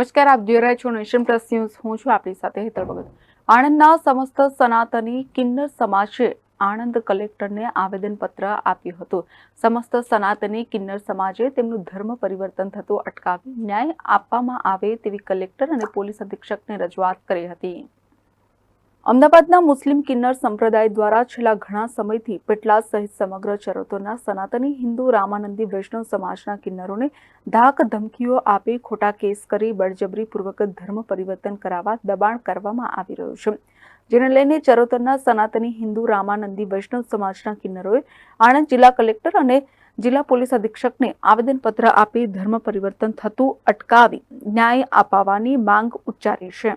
નમસ્કાર, આપ જોઈ રહ્યા છો નેશન પ્લસ ન્યૂઝ. હું છું આપણી સાથે હેતલ ભગત. આણંદના સમસ્ત સનાતની કિન્નર સમાજે આણંદ કલેક્ટરને આવેદનપત્ર આપ્યું હતું. સમસ્ત સનાતની કિન્નર સમાજે તેમનું ધર્મ પરિવર્તન થતું અટકાવી ન્યાય આપવામાં આવે તેવી કલેક્ટર અને પોલીસ અધિક્ષકને રજૂઆત કરી હતી. અમદાવાદના મુસ્લિમ કિન્નર સંપ્રદાય દ્વારા છેલ્લા ઘણા સમયથી પેટલાદ સહિત સમગ્ર ચરોતરના સનાતની હિન્દુ રામાનંદી વૈષ્ણવ સમાજના કિન્નરોને ધાક ધમકીઓ આપી ખોટા કેસ કરી બળજબરીપૂર્વક ધર્મ પરિવર્તન કરાવવા દબાણ કરવામાં આવી રહ્યું છે. જેને લઈને ચરોતરના સનાતની હિન્દુ રામાનંદી વૈષ્ણવ સમાજના કિન્નરોએ આણંદ જિલ્લા કલેક્ટર અને જિલ્લા પોલીસ અધિક્ષકને આવેદનપત્ર આપી ધર્મ પરિવર્તન થતું અટકાવી ન્યાય અપાવવાની માંગ ઉચ્ચારી છે.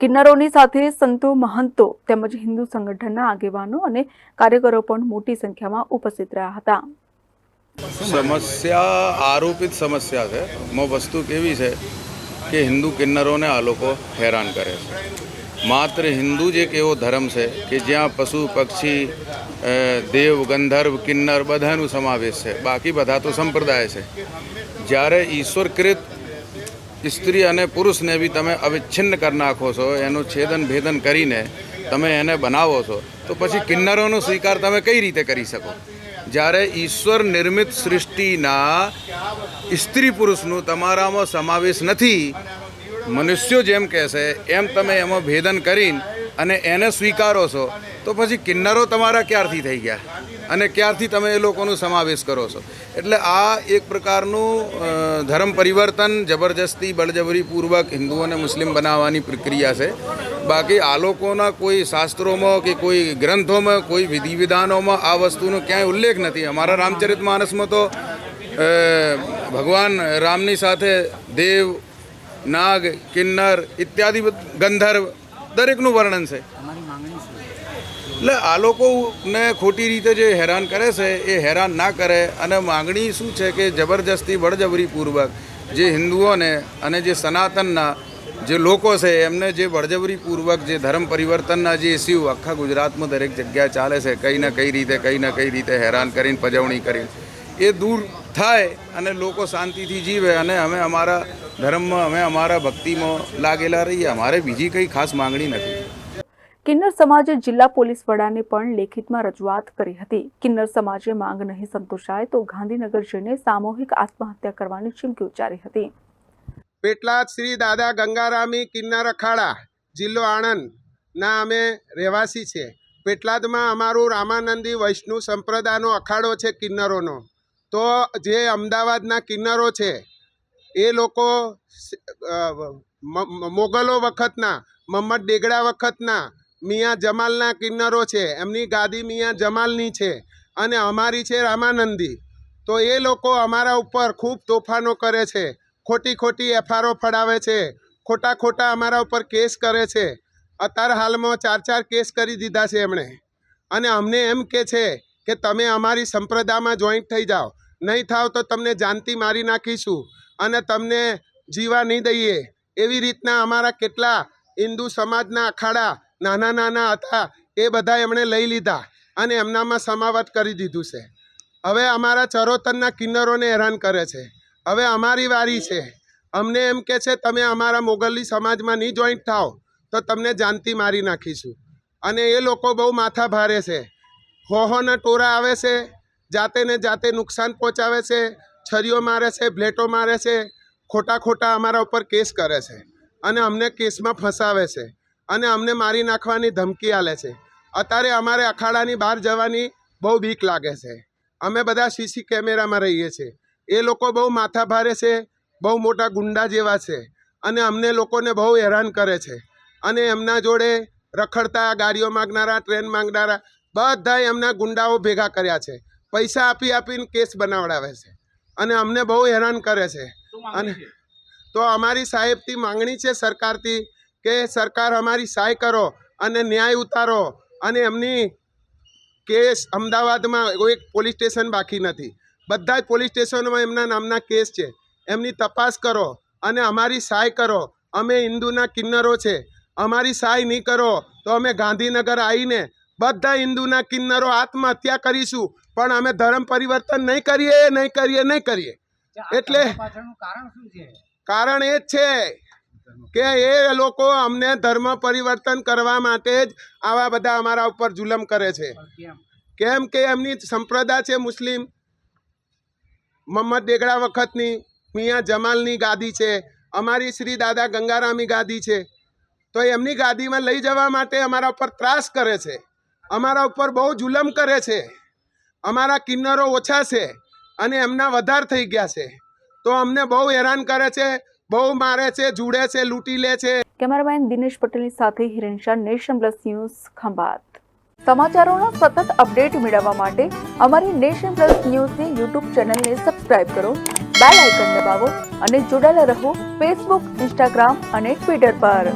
કિન્નરોની સાથે સંતો મહંતો તેમજ હિન્દુ સંગઠનના આગેવાનો અને કાર્યકરો પણ મોટી સંખ્યામાં ઉપસ્થિત રહ્યા હતા. સમસ્યા આરોપિત સમસ્યા છે. મો વસ્તુ કેવી છે કે હિન્દુ કિન્નરોને આ લોકો હેરાન કરે છે. માત્ર હિન્દુ જ એક એવો ધર્મ છે કે જ્યાં પશુ, પક્ષી દેવ, ગંધર્વ, કિન્નર બધાનું સમાવેશ છે. બાકી બધા તો સંપ્રદાય છે. જ્યારે ઈશ્વરકૃત સ્ત્રી અને પુરુષને બી તમે અવિચ્છિન્ન કરી નાખો છો, એનું છેદન ભેદન કરીને તમે એને બનાવો છો, તો પછી કિન્નરોનો સ્વીકાર તમે કઈ રીતે કરી શકો? જ્યારે ઈશ્વર નિર્મિત સૃષ્ટિના સ્ત્રી પુરુષનું તમારામાં સમાવેશ નથી, મનુષ્યો જેમ કહેશે, એમ તમે એમાં ભેદન કરીને અને એને સ્વીકારો છો, તો પછી કિન્નરો તમારા ક્યારથી થઈ ગયા? અને ક્યારથી તમે એ લોકોનો સમાવેશ કરો છો? એટલે આ એક પ્રકારનું ધર્મ પરિવર્તન જબરજસ્તી, બળજબરીપૂર્વક હિન્દુ અને મુસ્લિમ બનાવવાની પ્રક્રિયા છે. બાકી આ લોકોના કોઈ શાસ્ત્રોમાં કે કોઈ ગ્રંથોમાં, કોઈ વિધિ વિધાનોમાં આ વસ્તુનો ક્યાંય ઉલ્લેખ નથી. અમારા રામચરિત માનસમાં તો ભગવાન રામની સાથે દેવ, નાગ, કિન્નર ઇત્યાદિ ગંધર્વ દરેકનું વર્ણન છે. એટલે આ લોકોને ખોટી રીતે જે હેરાન કરે છે, એ હેરાન ના કરે. અને માગણી શું છે કે જબરજસ્તી બળજબરીપૂર્વક જે હિન્દુઓને અને જે સનાતનના જે લોકો છે, એમને જે બળજબરીપૂર્વક જે ધર્મ પરિવર્તનના જે ઇસ્યુ આખા ગુજરાતમાં દરેક જગ્યાએ ચાલે છે, કંઈ ને કઈ રીતે, કઈ ને કઈ રીતે હેરાન કરીને, પજવણી કરીને. એ દૂર થાય અને લોકો શાંતિથી જીવે અને અમે અમારા ધર્મમાં, અમે અમારા ભક્તિમાં લાગેલા રહીએ. અમારે બીજી કંઈ ખાસ માંગણી નથી. કિન્નર સમાજે જિલ્લા પોલીસ વડાને પણ લેખિતમાં રજૂઆત કરી હતી. કિન્નર સમાજે માંગ નહીં સંતોષાય તો ગાંધીનગર જઈને સામૂહિક આત્મહત્યા કરવાની ચીમકી ઉચ્ચારી હતી. પેટલાદ શ્રી દાદા ગંગારામી કિન્નર અખાડા, જિલ્લો આણંદ ના અમે રહેવાસી છે. પેટલાદમાં અમારું રામાનંદી વૈષ્ણુ સંપ્રદાયનો અખાડો છે કિન્નરોનો. તો જે અમદાવાદના કિન્નરો છે, એ લોકો મોગલો વખતના મહમ્મદ ડેગડા વખતના મિયાં જમાલના કિન્નરો છે. એમની ગાદી મિયાં જમાલની છે અને અમારી છે રામાનંદી. તો એ લોકો અમારા ઉપર ખૂબ તોફાનો કરે છે. ખોટી ખોટી એફઆરઓ ફડાવે છે. ખોટા ખોટા અમારા ઉપર કેસ કરે છે. અત્યારે હાલમાં ચાર ચાર કેસ કરી દીધા છે એમણે. અને અમને એમ કે છે કે તમે અમારી સંપ્રદાયમાં જોઈન્ટ થઈ જાઓ. નહીં થાવ તો તમને જાનથી મારી નાખીશું અને તમને જીવા નહીં દઈએ. એવી રીતના અમારા કેટલા હિન્દુ સમાજના અખાડા નાના નાના હતા, એ બધા એમણે લઈ લીધા અને એમનામાં સમાવટ કરી દીધું છે. હવે અમારા ચરોતરના કિન્નરોને હેરાન કરે છે. હવે અમારી વારી છે. અમને એમ કે છે, તમે અમારા મોગલી સમાજમાં નહીં જોઈન્ટ થાઓ, તો તમને જાનથી મારી નાખીશું. અને એ લોકો બહુ માથા ભારે છે. હોહોના ટોરા આવે છે, જાતે ને જાતે નુકસાન પહોંચાવે છે, છરીઓ મારે છે બ્લેટો મારે છે, ખોટા ખોટા અમારા ઉપર કેસ કરે છે. અને અમને કેસમાં ફસાવે છે. અને અમને મારી નાખવાની ધમકી આલે છે. અત્યારે અમારે અખાડાની બહાર જવાની બહુ બીક લાગે છે. અમે બધા સીસી કેમેરામાં રહીએ છીએ. એ લોકો બહુ માથા ભારે છે બહુ મોટા ગુંડા જેવા છે અને અમને લોકોને બહુ હેરાન કરે છે. અને એમના જોડે રખડતા ગાડીઓ માગનારા ટ્રેન માંગનારા બધા એમના ગુંડાઓ ભેગા કર્યા છે. પૈસા આપી આપીને કેસ બનાવડાવે છે. અને અમને બહુ હેરાન કરે છે. અને તો અમારી સાહેબથી માંગણી છે સરકારથી કે સરકાર અમારી સહાય કરો અને ન્યાય ઉતારો અને એમની કેસ અમદાવાદમાં એક પોલીસ સ્ટેશન બાકી નથી. બધા જ પોલીસ સ્ટેશનોમાં એમના નામના કેસ છે. એમની તપાસ કરો અને અમારી સહાય કરો. અમે હિન્દુના કિન્નરો છે. અમારી સહાય નહીં કરો તો અમે ગાંધીનગર આવીને બધા હિન્દુના કિન્નરો આત્મહત્યા કરીશું. પણ અમે ધર્મ પરિવર્તન નહીં કરીએ નહીં કરીએ નહીં કરીએ. એટલે કારણ એ જ છે કે એ લોકો અમને ધર્મ પરિવર્તન કરવા માટે જ આવા બધા અમારા ઉપર જુલમ કરે છે. કેમ? કે એમની સંપ્રદાય છે મુસ્લિમ. મોહમ્મદ દેગડા વખતની મિયા જમાલની ગાદી છે. અમારી શ્રી દાદા ગંગારામી ગાદી છે. તો એમની ગાદીમાં લઈ જવા માટે અમારા ઉપર ત્રાસ કરે છે. અમારા ઉપર બહુ જુલમ કરે છે. અમારા કિન્નરો ઓછા છે અને એમના વધાર થઈ ગયા છે. તો અમને બહુ હેરાન કરે છે. બહુ મારે છે, જુડે છે, લૂંટી લે છે. કેમેરામેન દિનેશ પટેલની સાથે Hiren Shah, nation plus news Khambhat. સમાચારોના સતત અપડેટ મેળવવા માટે અમારી નેશન પ્લસ ન્યૂઝની યુટ્યુબ ચેનલને સબસ્ક્રાઇબ કરો, બેલ આઇકન દબાવો અને જોડાયેલા રહો ફેસબુક, ઇન્સ્ટાગ્રામ અને ટ્વિટર પર.